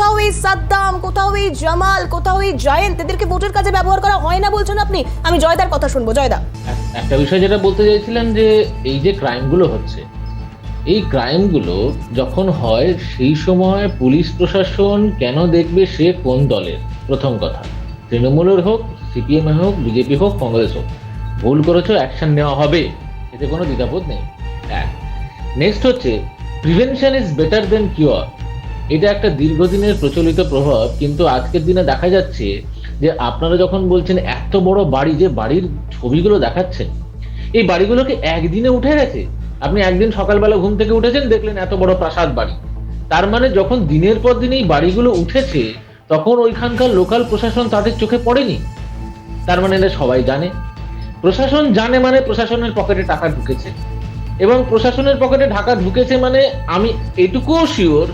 কোথাও সাদ্দাম, কোথাও জামাল, কোথাও এই এদেরকে ভোটের কাজে ব্যবহার করা হয় না বলছেন আপনি? আমি জয়দার কথা শুনব, জয়দা। এক- একটা বিষয় যেটা বলতে চাইছিলেন যে এই যে ক্রাইমগুলো হচ্ছে, এই ক্রাইমগুলো যখন হয়, সেই সময় পুলিশ প্রশাসন কেন দেখবে সে কোন দলের? প্রথম কথা, তৃণমূলের হোক, সিপিএম হোক, বিজেপি হোক, কংগ্রেস হোক, ভুল করেছ অ্যাকশন নেওয়া হবে, এতে কোনো দ্বিধাবোধ নেই। এক নেক্সট হচ্ছে prevention is better than cure এটা একটা দীর্ঘদিনের প্রচলিত প্রভাব, কিন্তু আজকের দিনে দেখা যাচ্ছে যে আপনারা যখন বলছেন এত বড় বাড়ি যে বাড়ির ছবিগুলো দেখাচ্ছেন, এই বাড়িগুলোকে একদিনে উঠে গেছে। আপনি একদিন সকালবেলা ঘুম থেকে উঠেছেন, দেখলেন এত বড় প্রাসাদ বাড়ি। তার মানে যখন দিনের পর দিন এই বাড়িগুলো উঠেছে, তখন ওইখানকার লোকাল প্রশাসন তাদের চোখে পড়েনি। তার মানে এটা সবাই জানে। প্রশাসন জানে মানে প্রশাসনের পকেটে টাকা ঢুকেছে। এবং প্রশাসনের পকেটে ঢাকা ঢুকেছে মানে আমি এটুকুও শিওর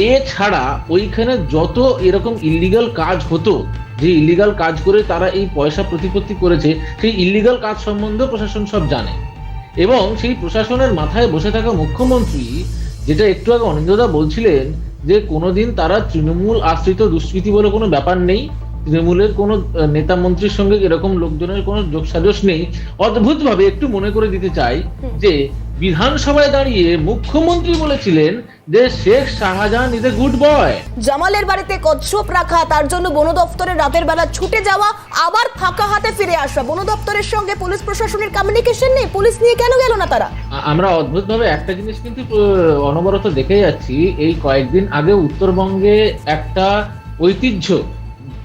এ ছাড়া ওইখানে যত এরকম ইলিগাল কাজ হতো, যে ইলিগাল কাজ করে তারা এই পয়সা প্রতিপত্তি করেছে, সেই ইলিগাল কাজ সম্বন্ধে প্রশাসন সব জানে। এবং সেই প্রশাসনের মাথায় বসে থাকা মুখ্যমন্ত্রী, যেটা একটু আগে অনিন্দদা বলছিলেন, যে কোনোদিন তারা তৃণমূল আশ্রিত দুষ্কৃতি বলে কোনো ব্যাপার নেই তৃণমূলের কোনো নেতা মন্ত্রীর সঙ্গে এরকম লোকজনের কোনো যোগসাজশ নেই। অদ্ভুতভাবে একটু মনে করে দিতে চাই যে বিধানসভায় দাঁড়িয়ে মুখ্যমন্ত্রী বলেছিলেন যে Sheikh Shahjahan is a good boy জামালের বাড়িতে কচ্ছপ রাখা তার জন্য বন দপ্তরের রাতের বেলা ছুটে যাওয়া আবার ফাঁকা হাতে ফিরে আসা। বন দপ্তরের সঙ্গে পুলিশ প্রশাসনের কমিউনিকেশন নেই পুলিশ নিয়ে কেন গেল না তারা? আমরা অদ্ভুতভাবে একটা জিনিস কিন্তু অনবরত দেখে যাচ্ছি। এই কয়েকদিন আগে উত্তরবঙ্গে একটা ঐতিহ্য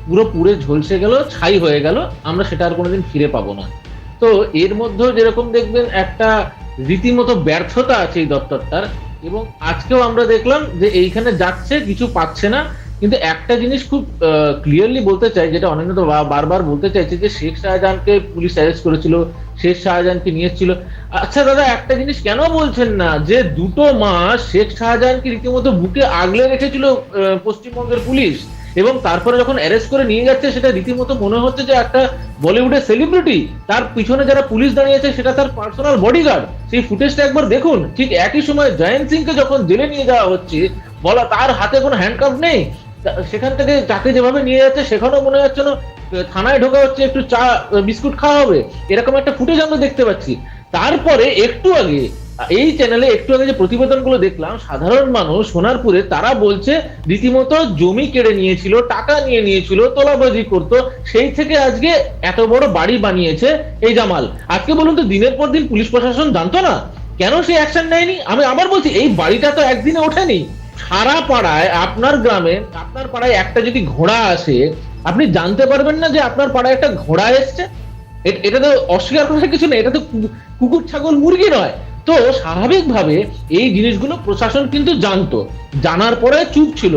পুরো পুরে ঝলসে গেল, ছাই হয়ে গেল, আমরা সেটা আর কোনোদিন ফিরে পাবো না। তো এর মধ্যেও যেরকম দেখবেন একটা রীতিমতো ব্যর্থতা আছে এই দপ্তরটার, এবং আজকেও আমরা দেখলাম যে এইখানে যাচ্ছে, কিছু পাচ্ছে না, কিন্তু একটা জিনিস খুব ক্লিয়ারলি বলতে চাই, যেটা অনেক বারবার বলতে চাইছে যে শেখ শাহজাহানকে পুলিশ অ্যারেস্ট করেছিল, শেখ শাহজাহানকে নিয়ে এসেছিল। আচ্ছা দাদা, একটা জিনিস কেন বলছেন না যে দুটো মাস শেখ শাহজাহানকে রীতিমতো বুকে আগলে রেখেছিল পশ্চিমবঙ্গের পুলিশ? এবং তারপরে যখন অ্যারেস্ট করে নিয়ে যাচ্ছে, সেটা রীতিমতো মনে হচ্ছে যে একটা বলিউডের সেলিব্রিটি তার পিছনে যারা পুলিশ দাঁড়িয়েছে, সেটা তার পার্সোনাল বডিগার্ড সেই ফুটেজটা একবার দেখুন। ঠিক একই সময় জয়ন্ত সিংকে যখন জেলে নিয়ে যাওয়া হচ্ছে, বলা তার হাতে কোনো হ্যান্ডকাপ নেই। সেখান থেকে যাকে যেভাবে নিয়ে যাচ্ছে, সেখানেও মনে হচ্ছে না থানায় ঢোকা হচ্ছে, একটু চা বিস্কুট খাওয়া হবে। এরকম একটা ফুটেজ আমরা দেখতে পাচ্ছি। তারপরে একটু আগে এই চ্যানেলে একটু আগে যে প্রতিবেদনগুলো দেখলাম, সাধারণ মানুষ সোনারপুরে, তারা বলছে রীতিমতো জমি কেড়ে নিয়েছিল, টাকা নিয়ে নিয়েছিল, তোলাবাজি করত, সেই থেকে আজকে এত বড় বাড়ি বানিয়েছে এই জামাল। আজকে বলুন তো, দিনের পর দিন পুলিশ প্রশাসন জানতো না? কেন সে অ্যাকশন নেয়নি? আমি আবার বলছি, এই বাড়িটা তো একদিনে ওঠেনি। সারা পাড়ায়, আপনার গ্রামে, আপনার পাড়ায় একটা যদি ঘোড়া আসে, আপনি জানতে পারবেন না যে আপনার পাড়ায় একটা ঘোড়া এসছে? এটা তো অস্বীকার করার কিছু নেই, এটা তো কুকুর ছাগল মুরগি নয়। তো স্বাভাবিকভাবে এই জিনিসগুলো প্রশাসন কিন্তু জানতো। জানার পরে চুপ ছিল।